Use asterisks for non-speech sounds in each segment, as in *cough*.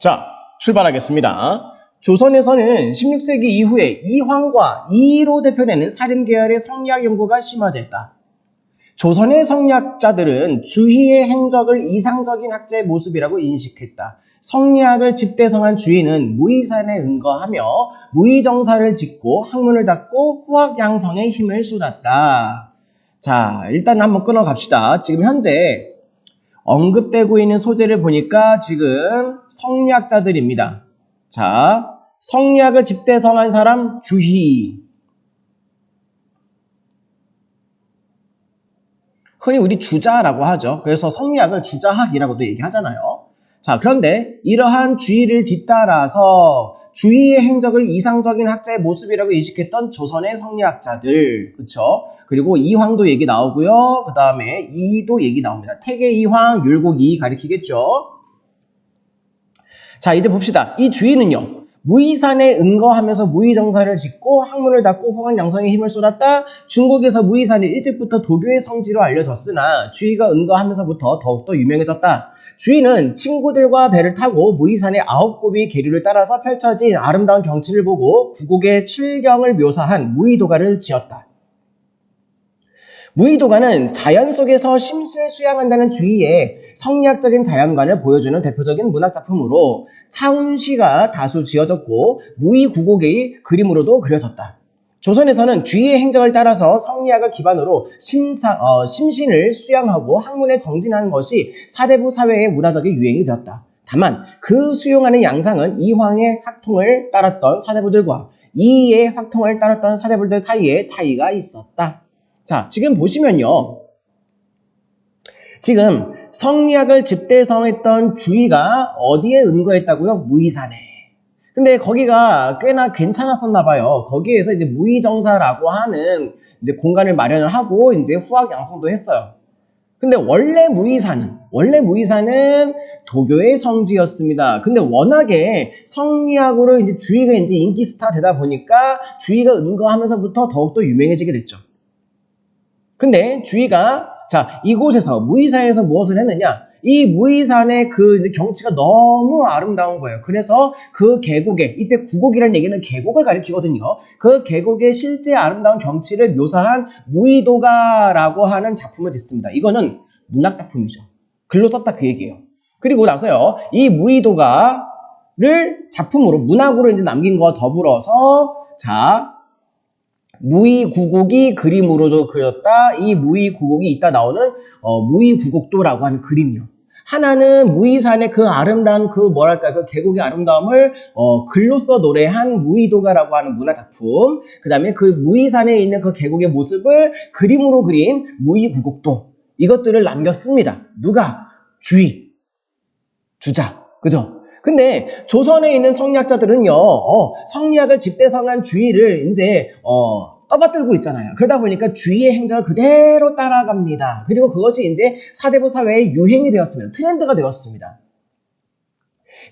자, 출발하겠습니다. 조선에서는 16세기 이후에 이황과 이로 대표되는 살인 계열의 성리학 연구가 심화됐다. 조선의 성리학자들은 주희의 행적을 이상적인 학자의 모습이라고 인식했다. 성리학을 집대성한 주희는 무의산에 은거하며 무의정사를 짓고 학문을 닦고 후학양성에 힘을 쏟았다. 자, 일단 한번 끊어갑시다. 지금 현재 언급되고 있는 소재를 보니까 지금 성리학자들입니다. 자, 성리학을 집대성한 사람 주희. 흔히 우리 주자라고 하죠. 그래서 성리학을 주자학이라고도 얘기하잖아요. 자, 그런데 이러한 주의를 뒤따라서 주의의 행적을 이상적인 학자의 모습이라고 인식했던 조선의 성리학자들, 그쵸? 그리고 이황도 얘기 나오고요. 그 다음에 이도 얘기 나옵니다. 태계 이황, 율곡 이 가리키겠죠? 자, 이제 봅시다. 이 주의는요. 무의산에 은거하면서 무의정사를 짓고 학문을 닦고 호강 양성에 힘을 쏟았다. 중국에서 무의산이 일찍부터 도교의 성지로 알려졌으나 주의가 은거하면서부터 더욱더 유명해졌다. 주의는 친구들과 배를 타고 무의산의 아홉 곱이 계류를 따라서 펼쳐진 아름다운 경치를 보고 구곡의 칠경을 묘사한 무의도가를 지었다. 무의도가는 자연 속에서 심술 수양한다는 주의의 성리학적인 자연관을 보여주는 대표적인 문학작품으로 차운시가 다수 지어졌고 무의구곡의 그림으로도 그려졌다. 조선에서는 주의의 행적을 따라서 성리학을 기반으로 심사, 어, 심신을 수양하고 학문에 정진하는 것이 사대부 사회의 문화적인 유행이 되었다. 다만 그 수용하는 양상은 이황의 학통을 따랐던 사대부들과 이의 학통을 따랐던 사대부들 사이에 차이가 있었다. 자, 지금 보시면요. 지금 성리학을 집대성했던 주의가 어디에 은거했다고요? 무의산에. 근데 거기가 꽤나 괜찮았었나 봐요. 거기에서 이제 무의정사라고 하는 이제 공간을 마련을 하고 이제 후학 양성도 했어요. 근데 원래 무의사는 원래 무의사는 도교의 성지였습니다. 근데 워낙에 성리학으로 이제 주의가 이제 인기 스타 되다 보니까 주의가 은거하면서부터 더욱더 유명해지게 됐죠. 근데 주의가 자 이곳에서 무의산에서 무엇을 했느냐? 이 무의산의 그 경치가 너무 아름다운 거예요. 그래서 그 계곡에 이때 구곡이라는 얘기는 계곡을 가리키거든요. 그 계곡의 실제 아름다운 경치를 묘사한 무의도가라고 하는 작품을 짓습니다. 이거는 문학 작품이죠. 글로 썼다 그 얘기예요. 그리고 나서요 이 무의도가를 작품으로 문학으로 이제 남긴 거와 더불어서 자 무의구곡이 그림으로 그렸다. 이 무의구곡이 이따 나오는 어, 무의구곡도라고 하는 그림이요. 하나는 무의산의 그 아름다운 그 뭐랄까 그 계곡의 아름다움을 어, 글로 써 노래한 무의도가라고 하는 문화 작품. 그 다음에 그 무의산에 있는 그 계곡의 모습을 그림으로 그린 무의구곡도. 이것들을 남겼습니다. 누가? 주의. 주자. 그죠? 근데 조선에 있는 성리학자들은요, 어, 성리학을 집대성한 주의를 이제 어, 떠받들고 있잖아요. 그러다 보니까 주의의 행적을 그대로 따라갑니다. 그리고 그것이 이제 사대부 사회의 유행이 되었습니다. 트렌드가 되었습니다.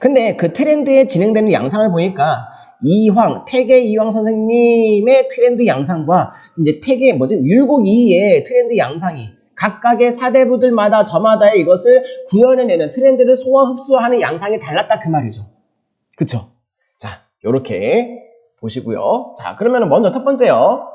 근데 그 트렌드에 진행되는 양상을 보니까 이황, 태계 이황 선생님의 트렌드 양상과 이제 태계 뭐지 율곡 이의 트렌드 양상이 각각의 사대부들마다 저마다의 이것을 구현해내는 트렌드를 소화 흡수하는 양상이 달랐다 그 말이죠. 그쵸? 자, 요렇게 보시고요. 자, 그러면 먼저 첫 번째요.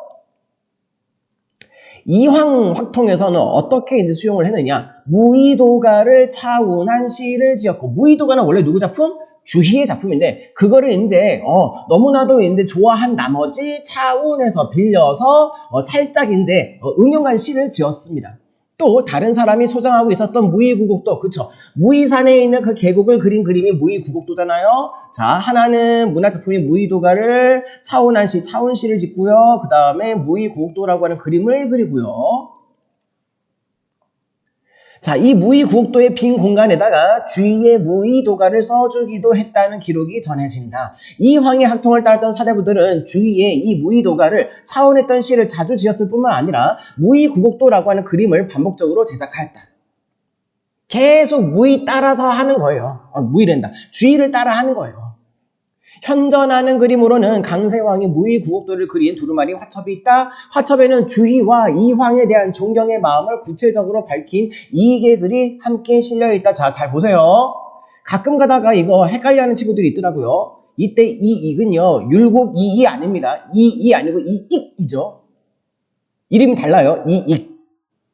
이황 확통에서는 어떻게 이제 수용을 했느냐? 무의도가를 차운한 시를 지었고, 무의도가는 원래 누구 작품? 주희의 작품인데, 그거를 이제, 어, 너무나도 이제 좋아한 나머지 차운해서 빌려서, 어, 살짝 이제, 어, 응용한 시를 지었습니다. 또 다른 사람이 소장하고 있었던 무의구곡도 그쵸? 무의산에 있는 그 계곡을 그린 그림이 무의구곡도잖아요? 자 하나는 문화작품이 무의도가를 차운한시 차운시를 짓고요. 그 다음에 무의구곡도라고 하는 그림을 그리고요 자, 이 무의구곡도의 빈 공간에다가 주위의 무의도가를 써주기도 했다는 기록이 전해진다. 이 황의 학통을 따랐던 사대부들은 주위에 이 무의도가를 차원했던 시를 자주 지었을 뿐만 아니라 무의구곡도라고 하는 그림을 반복적으로 제작하였다. 계속 무의 따라서 하는 거예요. 어, 무의랜다. 주의를 따라 하는 거예요. 현전하는 그림으로는 강세왕이 무의구곡도를 그린 두루마리 화첩이 있다. 화첩에는 주희와 이황에 대한 존경의 마음을 구체적으로 밝힌 이계들이 함께 실려 있다. 자, 잘 보세요. 가끔 가다가 이거 헷갈려하는 친구들이 있더라고요. 이때 이 익은요 율곡 이이 아닙니다. 이이 아니고 이익이죠. 이름이 달라요. 이익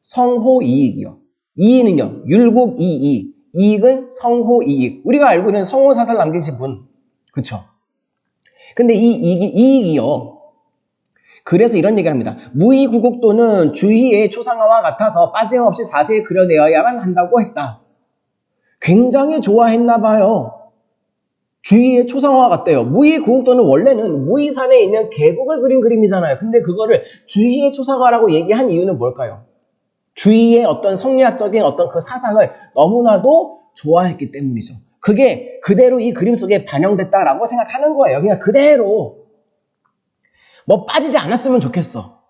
성호 이익이요. 이익은요 율곡 이이 이익은 성호 이익. 우리가 알고 있는 성호 사설 남기신 분 그쵸? 근데 이 이익이 이익이요. 그래서 이런 얘기를 합니다. 무의구곡도는 주희의 초상화와 같아서 빠짐없이 자세히 그려내어야만 한다고 했다. 굉장히 좋아했나 봐요. 주위의 초상화가 같대요. 무의구곡도는 원래는 무의산에 있는 계곡을 그린 그림이잖아요. 근데 그거를 주위의 초상화라고 얘기한 이유는 뭘까요? 주위의 어떤 성리학적인 어떤 그 사상을 너무나도 좋아했기 때문이죠. 그게 그대로 이 그림 속에 반영됐다라고 생각하는 거예요. 그냥 그대로. 뭐 빠지지 않았으면 좋겠어.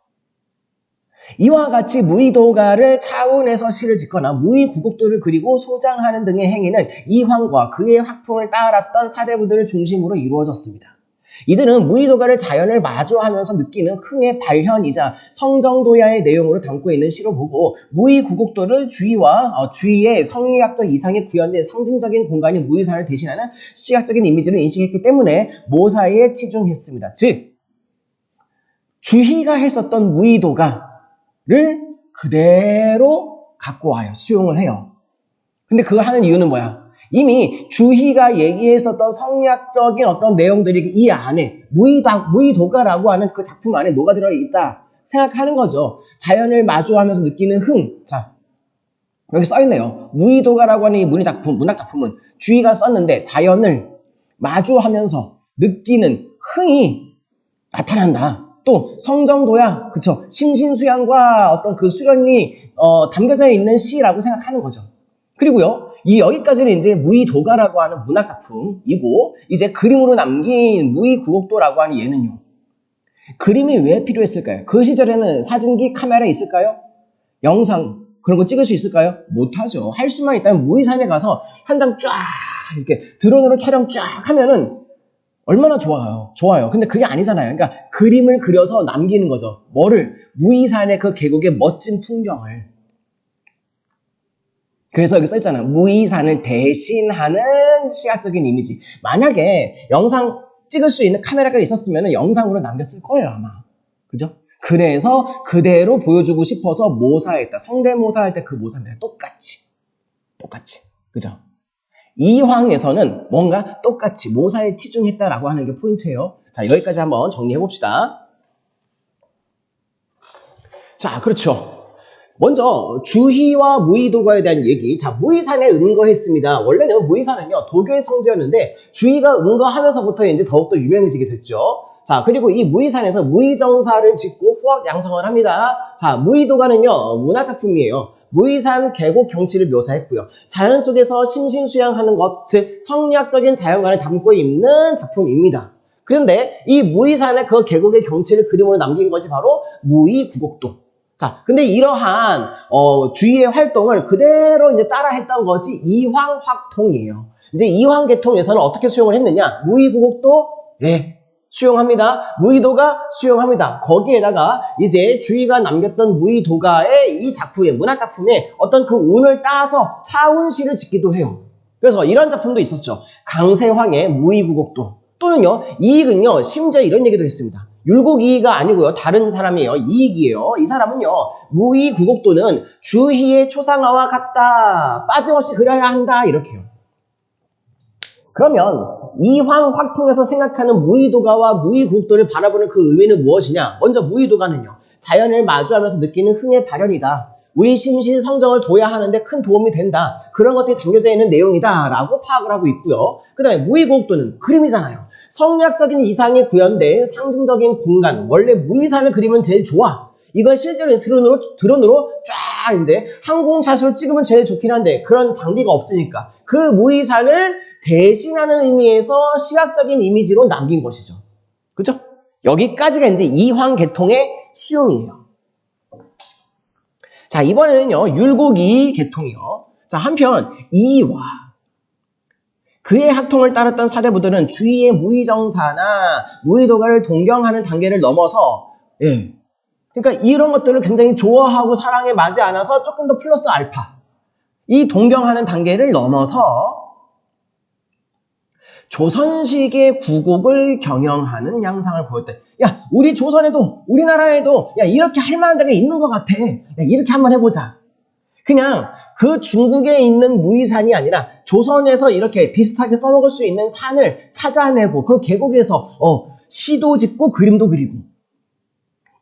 이와 같이 무의도가를 차운해서 시를 짓거나 무의구곡도를 그리고 소장하는 등의 행위는 이황과 그의 학풍을 따랐던 사대부들을 중심으로 이루어졌습니다. 이들은 무의도가를 자연을 마주하면서 느끼는 흥의 발현이자 성정도야의 내용으로 담고 있는 시로 보고 무의구곡도를 주위와 어, 주위의 성리학적 이상에 구현된 상징적인 공간인 무의산을 대신하는 시각적인 이미지를 인식했기 때문에 모사에 치중했습니다. 즉 주희가 했었던 무의도가를 그대로 갖고 와요. 수용을 해요. 근데 그거 하는 이유는 뭐야? 이미 주희가 얘기했었던 성리학적인 어떤 내용들이 이 안에 무의다, 무의도가라고 하는 그 작품 안에 녹아 들어 있다 생각하는 거죠. 자연을 마주하면서 느끼는 흥. 자, 여기 써 있네요. 무의도가라고 하는 이 문학 작품, 문학 작품은 주희가 썼는데 자연을 마주하면서 느끼는 흥이 나타난다. 또 성정도야, 그쵸? 심신수양과 어떤 그 수련이 어, 담겨져 있는 시라고 생각하는 거죠. 그리고요, 이 여기까지는 이제 무의도가라고 하는 문학 작품이고 이제 그림으로 남긴 무의구곡도라고 하는 얘는요. 그림이 왜 필요했을까요? 그 시절에는 사진기 카메라 있을까요? 영상 그런 거 찍을 수 있을까요? 못하죠. 할 수만 있다면 무의산에 가서 현장 쫙 이렇게 드론으로 촬영 쫙 하면은 얼마나 좋아요. 좋아요. 근데 그게 아니잖아요. 그러니까 그림을 그려서 남기는 거죠. 뭐를? 무의산의 그 계곡의 멋진 풍경을. 그래서 여기 써있잖아요. 무의산을 대신하는 시각적인 이미지. 만약에 영상 찍을 수 있는 카메라가 있었으면 영상으로 남겼을 거예요, 아마. 그죠? 그래서 그대로 보여주고 싶어서 모사했다. 성대모사 할 때 그 모사입니다. 똑같이. 똑같이. 그죠? 이황에서는 뭔가 똑같이 모사에 치중했다라고 하는 게 포인트예요. 자, 여기까지 한번 정리해 봅시다. 자, 그렇죠. 먼저 주희와 무의도가에 대한 얘기. 자, 무의산에 은거했습니다. 원래는 무의산은요 도교의 성지였는데 주희가 은거하면서부터 이제 더욱더 유명해지게 됐죠. 자, 그리고 이 무의산에서 무의정사를 짓고 후학 양성을 합니다. 자, 무의도가는요 문화 작품이에요. 무의산 계곡 경치를 묘사했고요. 자연 속에서 심신수양하는 것, 즉 성리학적인 자연관을 담고 있는 작품입니다. 그런데 이 무의산의 그 계곡의 경치를 그림으로 남긴 것이 바로 무의구곡도. 자, 근데 이러한 어, 주위의 활동을 그대로 이제 따라했던 것이 이황확통이에요. 이제 이황계통에서는 어떻게 수용을 했느냐? 무의구곡도 네 수용합니다. 무의도가 수용합니다. 거기에다가 이제 주위가 남겼던 무의도가의 이 작품의 문학 작품에 어떤 그 운을 따서 차운시를 짓기도 해요. 그래서 이런 작품도 있었죠. 강세황의 무의구곡도 또는요 이익은요 심지어 이런 얘기도 했습니다. 율곡이익가 아니고요. 다른 사람이에요. 이익이에요. 이 사람은요. 무의구곡도는 주희의 초상화와 같다. 빠짐없이 그려야 한다. 이렇게요. 그러면 이황 확통에서 생각하는 무의도가와 무의구곡도를 바라보는 그 의미는 무엇이냐? 먼저 무의도가는요. 자연을 마주하면서 느끼는 흥의 발현이다. 우리 심신 성정을 둬야 하는데 큰 도움이 된다. 그런 것들이 담겨져 있는 내용이다. 라고 파악을 하고 있고요. 그 다음에 무의구곡도는 그림이잖아요. 성리학적인 이상이 구현된 상징적인 공간. 원래 무의산을 그리면 제일 좋아. 이걸 실제로 드론으로, 드론으로 쫙 이제 항공샷으로 찍으면 제일 좋긴 한데 그런 장비가 없으니까 그 무의산을 대신하는 의미에서 시각적인 이미지로 남긴 것이죠. 그죠? 여기까지가 이제 이황계통의 수용이에요. 자, 이번에는요, 율곡이 계통이요. 자, 한편, 이와 그의 학통을 따랐던 사대부들은 주위의 무의정사나 무의도가를 동경하는 단계를 넘어서, 예. 그러니까 이런 것들을 굉장히 좋아하고 사랑에 맞지 않아서 조금 더 플러스 알파. 이 동경하는 단계를 넘어서 조선식의 구곡을 경영하는 양상을 보였다. 야, 우리 조선에도, 우리나라에도, 야, 이렇게 할 만한 데가 있는 것 같아. 야, 이렇게 한번 해보자. 그냥 그 중국에 있는 무의산이 아니라 조선에서 이렇게 비슷하게 써먹을 수 있는 산을 찾아내고 그 계곡에서 어, 시도 짓고 그림도 그리고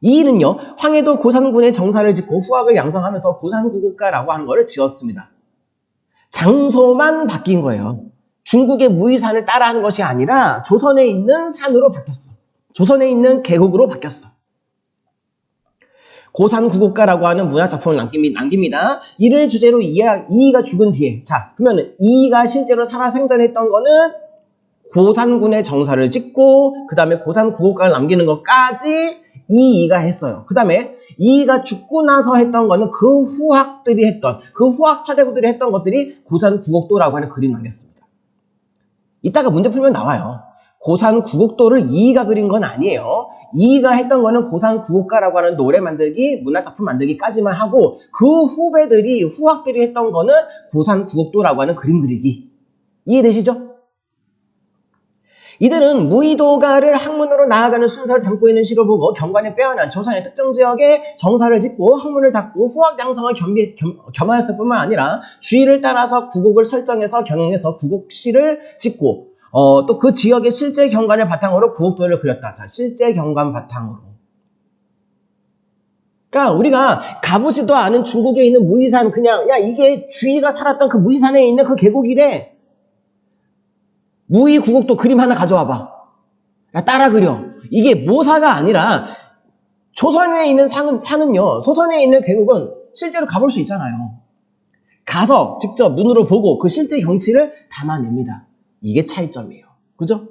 이 일은요 황해도 고산군의 정사를 짓고 후학을 양성하면서 고산구국가라고 하는 것을 지었습니다. 장소만 바뀐 거예요. 중국의 무의산을 따라하는 것이 아니라 조선에 있는 산으로 바뀌었어. 조선에 있는 계곡으로 바뀌었어. 고산 구국가라고 하는 문화작품을 남깁니다. 이를 주제로 이하, 이이가 죽은 뒤에 자 그러면 이이가 실제로 살아 생전했던 거는 고산군의 정사를 짓고 그 다음에 고산 구국가를 남기는 것까지 이이가 했어요. 그 다음에 이이가 죽고 나서 했던 거는 그 후학들이 했던 그 후학 사대부들이 했던 것들이 고산구곡도라고 하는 그림 남겼습니다. 이따가 문제 풀면 나와요. 고산 구곡도를 이이가 그린 건 아니에요. 이이가 했던 거는 고산 구곡가라고 하는 노래 만들기, 문화작품 만들기까지만 하고 그 후배들이 후학들이 했던 거는 고산 구곡도라고 하는 그림 그리기. 이해되시죠? 이들은 무의도가를 학문으로 나아가는 순서를 담고 있는 시로 보고 경관에 빼어난 조선의 특정 지역에 정사를 짓고 학문을 닫고 후학 양성을 겸비, 겸, 겸하였을 뿐만 아니라 주의를 따라서 구곡을 설정해서 경영해서 구곡시를 짓고 어, 또 그 지역의 실제 경관을 바탕으로 구곡도를 그렸다. 자, 실제 경관 바탕으로. 그러니까 우리가 가보지도 않은 중국에 있는 무의산 그냥 야 이게 주의가 살았던 그 무의산에 있는 그 계곡이래. 무의 구곡도 그림 하나 가져와봐. 야 따라 그려. 이게 모사가 아니라 조선에 있는 산은, 산은요. 조선에 있는 계곡은 실제로 가볼 수 있잖아요. 가서 직접 눈으로 보고 그 실제 경치를 담아냅니다. 이게 차이점이에요. 그죠?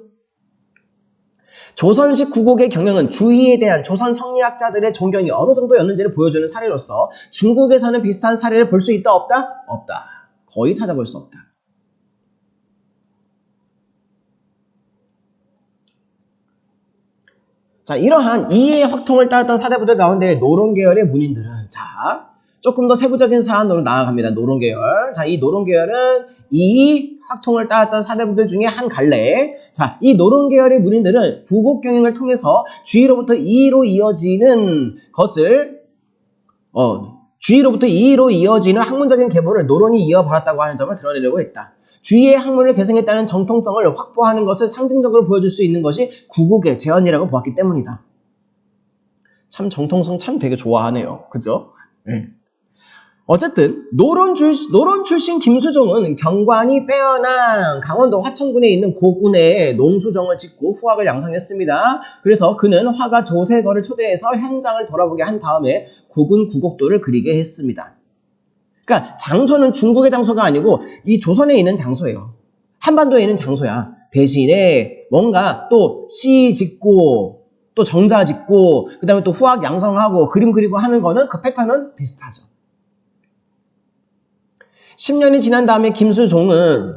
조선식 구곡의 경영은 주의에 대한 조선 성리학자들의 존경이 어느 정도였는지를 보여주는 사례로서 중국에서는 비슷한 사례를 볼 수 있다 없다? 없다. 거의 찾아볼 수 없다. 자, 이러한 이해의 확통을 따랐던 사대부들 가운데 노론 계열의 문인들은 자, 조금 더 세부적인 사안으로 나아갑니다. 노론 계열. 자, 이 노론 계열은 이 확통을 따랐던 사대부들 중에 한 갈래. 자, 이 노론 계열의 문인들은 구곡 경영을 통해서 주의로부터 이로 이어지는 것을 어, 주의로부터 이로 이어지는 학문적인 계보를 노론이 이어받았다고 하는 점을 드러내려고 했다. 주의의 학문을 개성했다는 정통성을 확보하는 것을 상징적으로 보여줄 수 있는 것이 구곡의 재현이라고 보았기 때문이다. 참 정통성 참 되게 좋아하네요. 그죠? 네. 어쨌든 노론, 출, 노론 출신 김수종은 경관이 빼어난 강원도 화천군에 있는 고군에 농수정을 짓고 후학을 양성했습니다. 그래서 그는 화가 조세거를 초대해서 현장을 돌아보게 한 다음에 고군 구곡도를 그리게 했습니다. 그러니까 장소는 중국의 장소가 아니고 이 조선에 있는 장소예요. 한반도에 있는 장소야. 대신에 뭔가 또 시 짓고 또 정자 짓고 그 다음에 또 후학 양성하고 그림 그리고 하는 거는 그 패턴은 비슷하죠. 10년이 지난 다음에 김수종은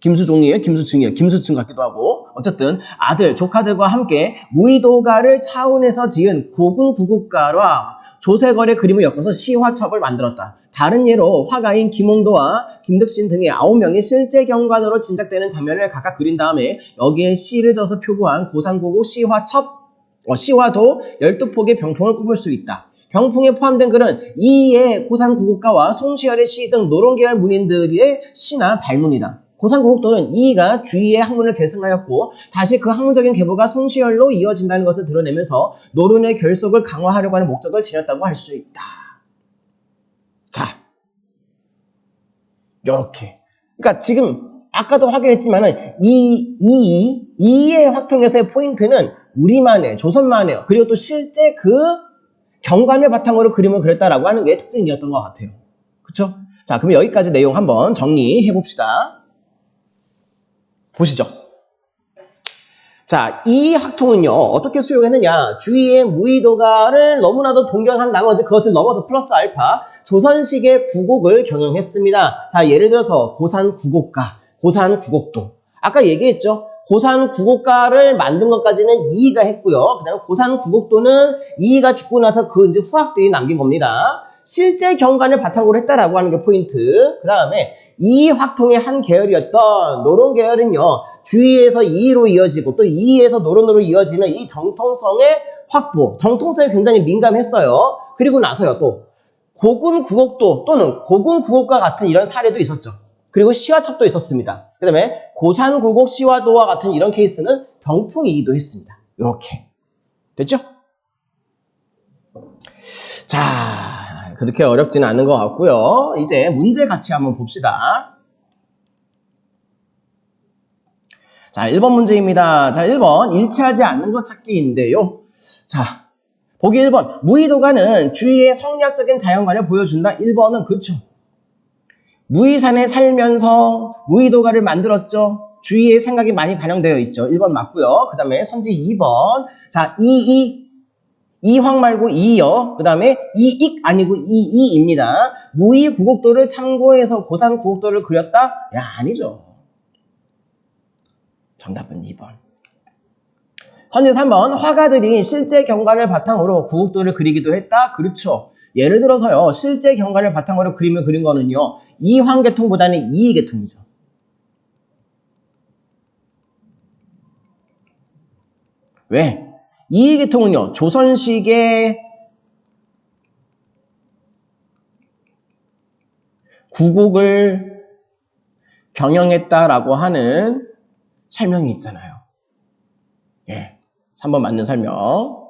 김수종이에요? 김수층이에요? 김수층 같기도 하고 어쨌든 아들, 조카들과 함께 무의도가를 차원에서 지은 고군 구국가와 조세걸의 그림을 엮어서 시화첩을 만들었다. 다른 예로 화가인 김홍도와 김득신 등의 9명이 실제 경관으로 진작되는 장면을 각각 그린 다음에 여기에 시를 져서 표구한 고산구국 시화첩, 어, 시화도 12폭의 병풍을 꼽을 수 있다. 병풍에 포함된 글은 이의 고산구국가와 송시열의 시 등 노론계열 문인들의 시나 발문이다. 고산구국도는 이가 주위의 학문을 계승하였고 다시 그 학문적인 계보가 송시열로 이어진다는 것을 드러내면서 노론의 결속을 강화하려고 하는 목적을 지녔다고 할 수 있다. 자, 이렇게. 그러니까 지금 아까도 확인했지만은 이, 이, 이의 확통에서의 포인트는 우리만의, 조선만의, 그리고 또 실제 그 경관을 바탕으로 그림을 그렸다라고 하는 게 특징이었던 것 같아요. 그쵸? 자, 그럼 여기까지 내용 한번 정리해 봅시다. 보시죠. 자, 이 학통은요, 어떻게 수용했느냐. 주위의 무의도가를 너무나도 동경한 나머지 그것을 넘어서 플러스 알파, 조선식의 구곡을 경영했습니다. 자, 예를 들어서 고산 구곡가, 고산 구곡도. 아까 얘기했죠? 고산 구곡가를 만든 것까지는 이이가 했고요. 그 다음에 고산 구곡도는 이이가 죽고 나서 그 이제 후학들이 남긴 겁니다. 실제 경관을 바탕으로 했다라고 하는 게 포인트. 그 다음에 이 확통의 한 계열이었던 노론 계열은요 주위에서 이로 이어지고 또 이에서 노론으로 이어지는 이 정통성의 확보, 정통성에 굉장히 민감했어요. 그리고 나서요 또 고군 구곡도 또는 고군 구곡과 같은 이런 사례도 있었죠. 그리고 시화첩도 있었습니다. 그 다음에 고산 구곡 시화도와 같은 이런 케이스는 병풍이기도 했습니다. 이렇게 됐죠? 자, 그렇게 어렵지는 않은 것 같고요. 이제 문제 같이 한번 봅시다. 자, 1번 문제입니다. 자, 1번 일치하지 않는 것 찾기인데요. 자, 보기 1번 무의도가는 주위의 성리학적인 자연관을 보여준다. 1번은 그쵸. 무의산에 살면서 무의도가를 만들었죠. 주위의 생각이 많이 반영되어 있죠. 1번 맞고요. 그 다음에 선지 2번 자, 이이 이황 말고 이요. 그 다음에 이익 아니고 이이입니다. 무의 구곡도를 참고해서 고산 구곡도를 그렸다? 야 아니죠. 정답은 2번. 선지 3번 화가들이 실제 경관을 바탕으로 구곡도를 그리기도 했다. 그렇죠. 예를 들어서요. 실제 경관을 바탕으로 그림을 그린 거는요. 이황 계통보다는 이이 계통이죠. 왜? 이 계통은요, 조선식의 구곡을 경영했다라고 하는 설명이 있잖아요. 예. 3번 맞는 설명.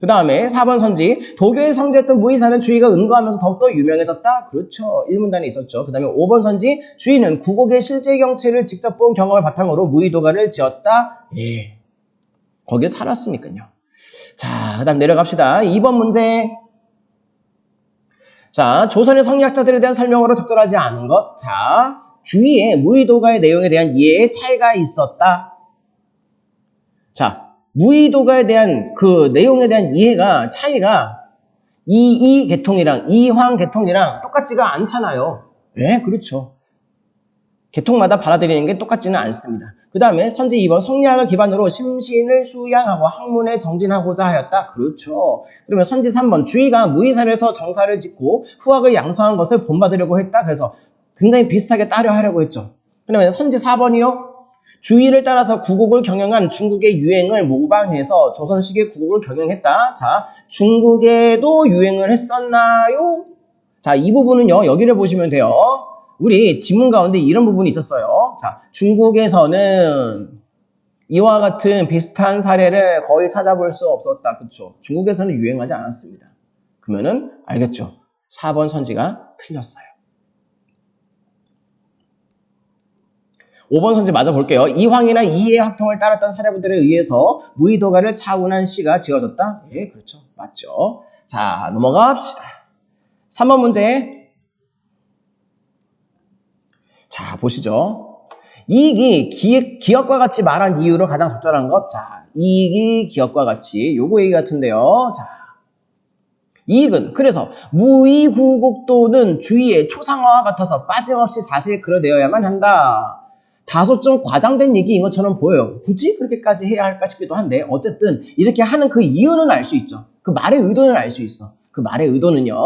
그 다음에 4번 선지. 도교에 성지했던 무의사는 주의가 은거하면서 더욱더 유명해졌다? 그렇죠. 1문단에 있었죠. 그 다음에 5번 선지. 주의는 구곡의 실제 경치를 직접 본 경험을 바탕으로 무의도가를 지었다? 예. 거기에 살았으니까요. 자, 그 다음 내려갑시다. 2번 문제. 자, 조선의 성리학자들에 대한 설명으로 적절하지 않은 것. 자, 주위에 무의도가의 내용에 대한 이해에 차이가 있었다. 자, 무의도가에 대한 그 내용에 대한 이해가 차이가 이이 계통이랑 이황 계통이랑 똑같지가 않잖아요. 네, 그렇죠. 계통마다 받아들이는 게 똑같지는 않습니다. 그 다음에 선지 2번 성리학을 기반으로 심신을 수양하고 학문에 정진하고자 하였다. 그렇죠. 그러면 선지 3번 주의가 무의살에서 정사를 짓고 후학을 양성한 것을 본받으려고 했다. 그래서 굉장히 비슷하게 따려 하려고 했죠. 그러면 선지 4번이요. 주의를 따라서 구곡을 경영한 중국의 유행을 모방해서 조선식의 구곡을 경영했다. 자, 중국에도 유행을 했었나요? 자, 이 부분은요. 여기를 보시면 돼요. 우리 지문 가운데 이런 부분이 있었어요. 자, 중국에서는 이와 같은 비슷한 사례를 거의 찾아볼 수 없었다. 그쵸? 중국에서는 유행하지 않았습니다. 그러면은 알겠죠? 4번 선지가 틀렸어요. 5번 선지 맞아 볼게요. 이황이나 이의 학통을 따랐던 사례부들에 의해서 무의도가를 차운한 시가 지어졌다? 예, 그렇죠. 맞죠. 자, 넘어갑시다. 3번 문제. 자, 보시죠. 이익이 기, 기업과 같이 말한 이유로 가장 적절한 것. 자, 이익이 기업과 같이. 요거 얘기 같은데요. 자, 이익은 그래서 무의구곡도는 주위의 초상화와 같아서 빠짐없이 자세히 그려내어야만 한다. 다소 좀 과장된 얘기인 것처럼 보여요. 굳이 그렇게까지 해야 할까 싶기도 한데 어쨌든 이렇게 하는 그 이유는 알 수 있죠. 그 말의 의도는 알 수 있어. 그 말의 의도는요.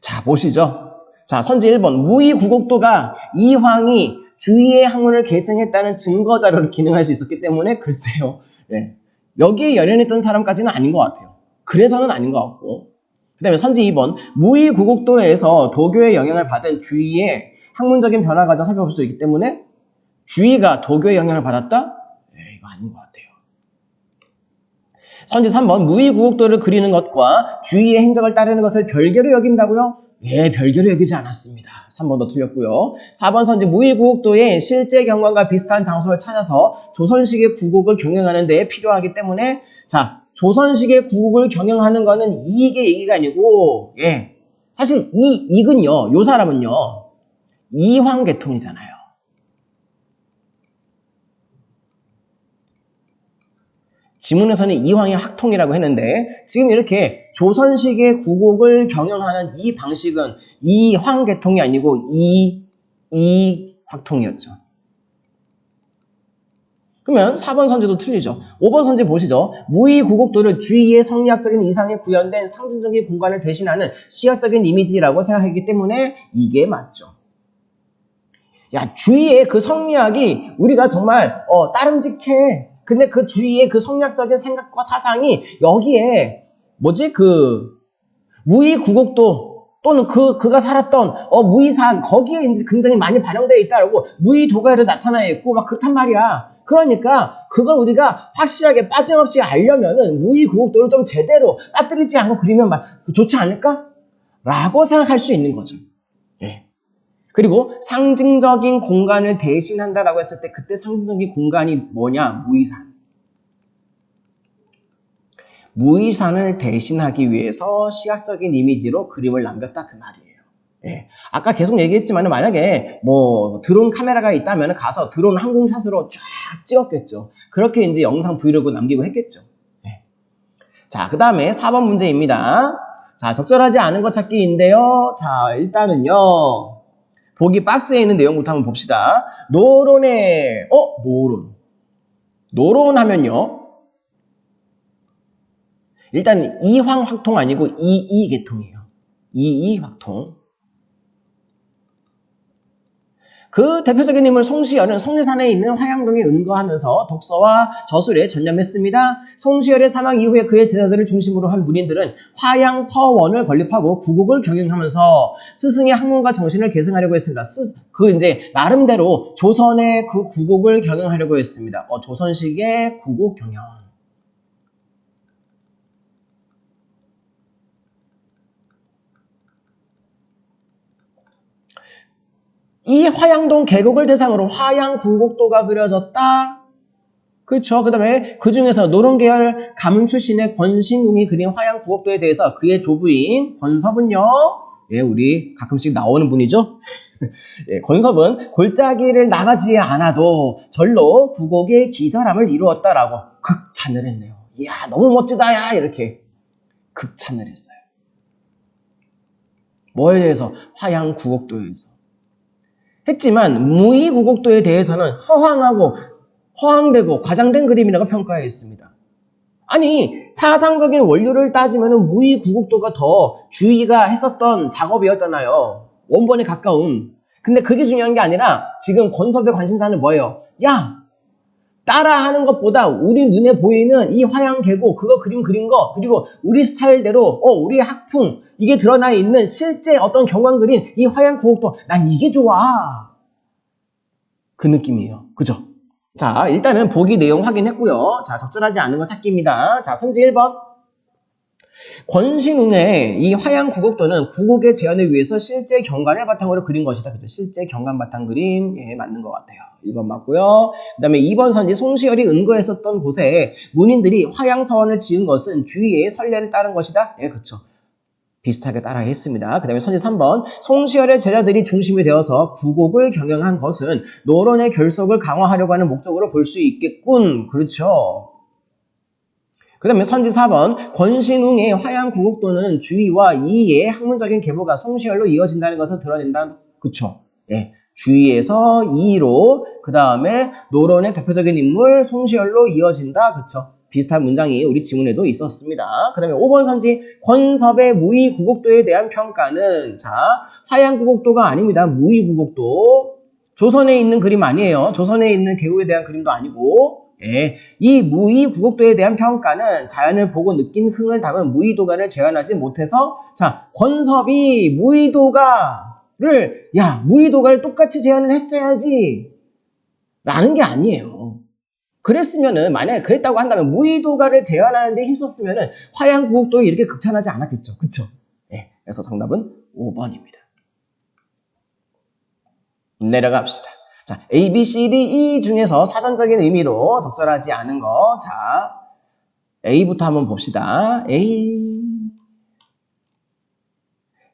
자 보시죠. 자 선지 1번 무의 구곡도가 이황이 주위의 학문을 계승했다는 증거 자료를 기능할 수 있었기 때문에 글쎄요. 네. 여기에 연연했던 사람까지는 아닌 것 같아요. 그래서는 아닌 것 같고 그 다음에 선지 2번 무의 구곡도에서 도교의 영향을 받은 주위의 학문적인 변화 과정 살펴볼 수 있기 때문에 주의가 도교의 영향을 받았다? 네, 이거 아닌 것 같아요. 선지 3번 무의구옥도를 그리는 것과 주의의 행적을 따르는 것을 별개로 여긴다고요? 네, 별개로 여기지 않았습니다. 3번도 틀렸고요. 4번 선지 무의구옥도의 실제 경관과 비슷한 장소를 찾아서 조선식의 구곡을 경영하는 데 필요하기 때문에 자, 조선식의 구곡을 경영하는 거는 이익의 얘기가 아니고 예, 사실 이 이익은요, 요 사람은요, 이황 계통이잖아요. 지문에서는 이황의 학통이라고 했는데 지금 이렇게 조선식의 구곡을 경영하는 이 방식은 이황 계통이 아니고 이, 이 학통이었죠. 그러면 4번 선지도 틀리죠. 5번 선지 보시죠. 무의 구곡도를 주위의 성리학적인 이상에 구현된 상징적인 공간을 대신하는 시각적인 이미지라고 생각했기 때문에 이게 맞죠. 야, 주위에 그 성리학이 우리가 정말, 어, 따름직해. 근데 그 주위에 그 성리학적인 생각과 사상이 여기에, 뭐지, 그, 무의 구곡도 또는 그, 그가 살았던, 어, 무의산, 거기에 이제 굉장히 많이 반영되어 있다라고 무의 도가로 나타나 있고 막 그렇단 말이야. 그러니까 그걸 우리가 확실하게 빠짐없이 알려면은 무의 구곡도를 좀 제대로 빠뜨리지 않고 그리면 막 좋지 않을까? 라고 생각할 수 있는 거죠. 예. 그리고 상징적인 공간을 대신한다라고 했을 때 그때 상징적인 공간이 뭐냐? 무의산. 무의산을 대신하기 위해서 시각적인 이미지로 그림을 남겼다 그 말이에요. 예. 아까 계속 얘기했지만 만약에 뭐 드론 카메라가 있다면 가서 드론 항공샷으로 쫙 찍었겠죠. 그렇게 이제 영상 브이로그 남기고 했겠죠. 예. 자, 그 다음에 4번 문제입니다. 자, 적절하지 않은 것 찾기인데요. 자, 일단은요. 보기 박스에 있는 내용부터 한번 봅시다. 노론의, 어? 노론. 노론 하면요. 일단 이황 확통 아니고 이이 계통이에요. 이이 확통. 그 대표적인 인물 송시열은 송리산에 있는 화양동에 은거하면서 독서와 저술에 전념했습니다. 송시열의 사망 이후에 그의 제자들을 중심으로 한 문인들은 화양서원을 건립하고 구국을 경영하면서 스승의 학문과 정신을 계승하려고 했습니다. 스, 그 이제 나름대로 조선의 그 구국을 경영하려고 했습니다. 어, 조선식의 구국 경영. 이 화양동 계곡을 대상으로 화양 구곡도가 그려졌다. 그렇죠. 그 다음에 그 중에서 노론계열 가문 출신의 권신웅이 그린 화양 구곡도에 대해서 그의 조부인 권섭은요. 예, 우리 가끔씩 나오는 분이죠. *laughs* 예, 권섭은 골짜기를 나가지 않아도 절로 구곡의 기절함을 이루었다라고 극찬을 했네요. 이야, 너무 멋지다, 야, 이렇게 극찬을 했어요. 뭐에 대해서? 화양 구곡도에 대해서. 했지만 무의 구곡도에 대해서는 허황하고 허황되고 과장된 그림이라고 평가했습니다. 아니 사상적인 원료를 따지면 무의 구곡도가 더 주의가 했었던 작업이었잖아요. 원본에 가까운. 근데 그게 중요한 게 아니라 지금 권섭의 관심사는 뭐예요? 야 따라하는 것보다 우리 눈에 보이는 이 화양 계곡 그거 그림 그린 거 그리고 우리 스타일대로 어 우리 학풍 이게 드러나 있는 실제 어떤 경관 그린 이 화양 구곡도 난 이게 좋아. 그 느낌이에요. 그죠? 자 일단은 보기 내용 확인했고요. 자 적절하지 않은 거 찾기입니다. 자 선지 1번 권신웅의 이 화양 구곡도는 구곡의 재현을 위해서 실제 경관을 바탕으로 그린 것이다. 그죠? 실제 경관 바탕 그림, 예, 맞는 것 같아요. 1번 맞고요. 그 다음에 2번 선지 송시열이 은거했었던 곳에 문인들이 화양 서원을 지은 것은 주위의 선례를 따른 것이다. 예, 그렇죠. 비슷하게 따라 했습니다. 그 다음에 선지 3번 송시열의 제자들이 중심이 되어서 구곡을 경영한 것은 노론의 결속을 강화하려고 하는 목적으로 볼 수 있겠군. 그렇죠. 그 다음에 선지 4번 권신웅의 화양 구곡도는 주위와 이의 학문적인 계보가 송시열로 이어진다는 것을 드러낸다. 그쵸? 예. 주위에서 이로 그 다음에 노론의 대표적인 인물 송시열로 이어진다. 그쵸? 비슷한 문장이 우리 지문에도 있었습니다. 그 다음에 5번 선지 권섭의 무의 구곡도에 대한 평가는 자 화양 구곡도가 아닙니다. 무의 구곡도 조선에 있는 그림 아니에요. 조선에 있는 계곡에 대한 그림도 아니고 예, 이 무의 구곡도에 대한 평가는 자연을 보고 느낀 흥을 담은 무의도가를 재현하지 못해서 자 권섭이 무의도가를 야 무의도가를 똑같이 재현을 했어야지 라는 게 아니에요. 그랬으면은 만약에 그랬다고 한다면 무의도가를 재현하는 데 힘썼으면은 화양 구곡도를 이렇게 극찬하지 않았겠죠. 그쵸? 예, 그래서 정답은 5번입니다. 내려갑시다. 자, A, B, C, D, E 중에서 사전적인 의미로 적절하지 않은 거. 자, A부터 한번 봅시다. A.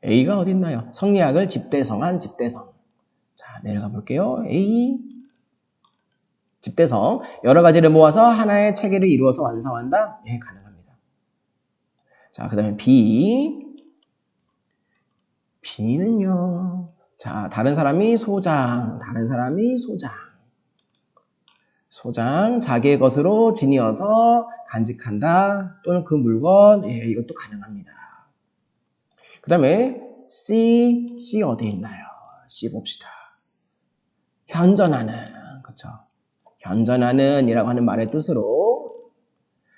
A가 어딨나요? 성리학을 집대성한 집대성. 자, 내려가 볼게요. A. 집대성. 여러 가지를 모아서 하나의 체계를 이루어서 완성한다? 예, 가능합니다. 자, 그 다음에 B. B는요. 자, 다른 사람이 소장, 다른 사람이 소장. 소장, 자기의 것으로 지니어서 간직한다. 또는 그 물건, 예, 이것도 가능합니다. 그 다음에 C, C 어디 있나요? C 봅시다. 현존하는 그쵸 현존하는 이라고 하는 말의 뜻으로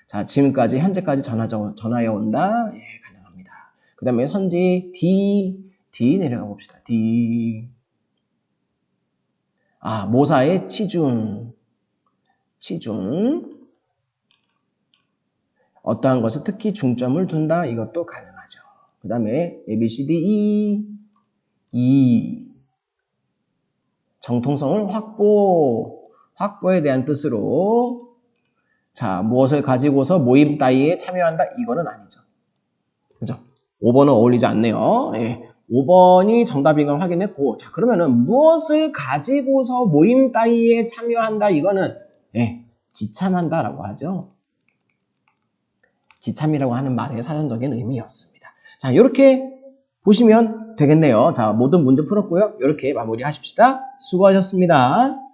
자 지금까지 현재까지 전화 전화해 온다 예 가능합니다 그 다음에 선지 D D 내려가 봅시다. D. 아 모사의 치중. 치중. 어떠한 것에 특히 중점을 둔다? 이것도 가능하죠. 그 다음에 A, B, C, D, E. E. 정통성을 확보. 확보에 대한 뜻으로. 자 무엇을 가지고서 모임 따위에 참여한다? 이거는 아니죠. 그죠? 5번은 어울리지 않네요. 예. 5번이 정답인 걸 확인했고 자 그러면은 무엇을 가지고서 모임 따위에 참여한다? 이거는 예, 지참한다 라고 하죠. 지참이라고 하는 말의 사전적인 의미였습니다. 자 이렇게 보시면 되겠네요. 자 모든 문제 풀었고요. 이렇게 마무리 하십시다. 수고하셨습니다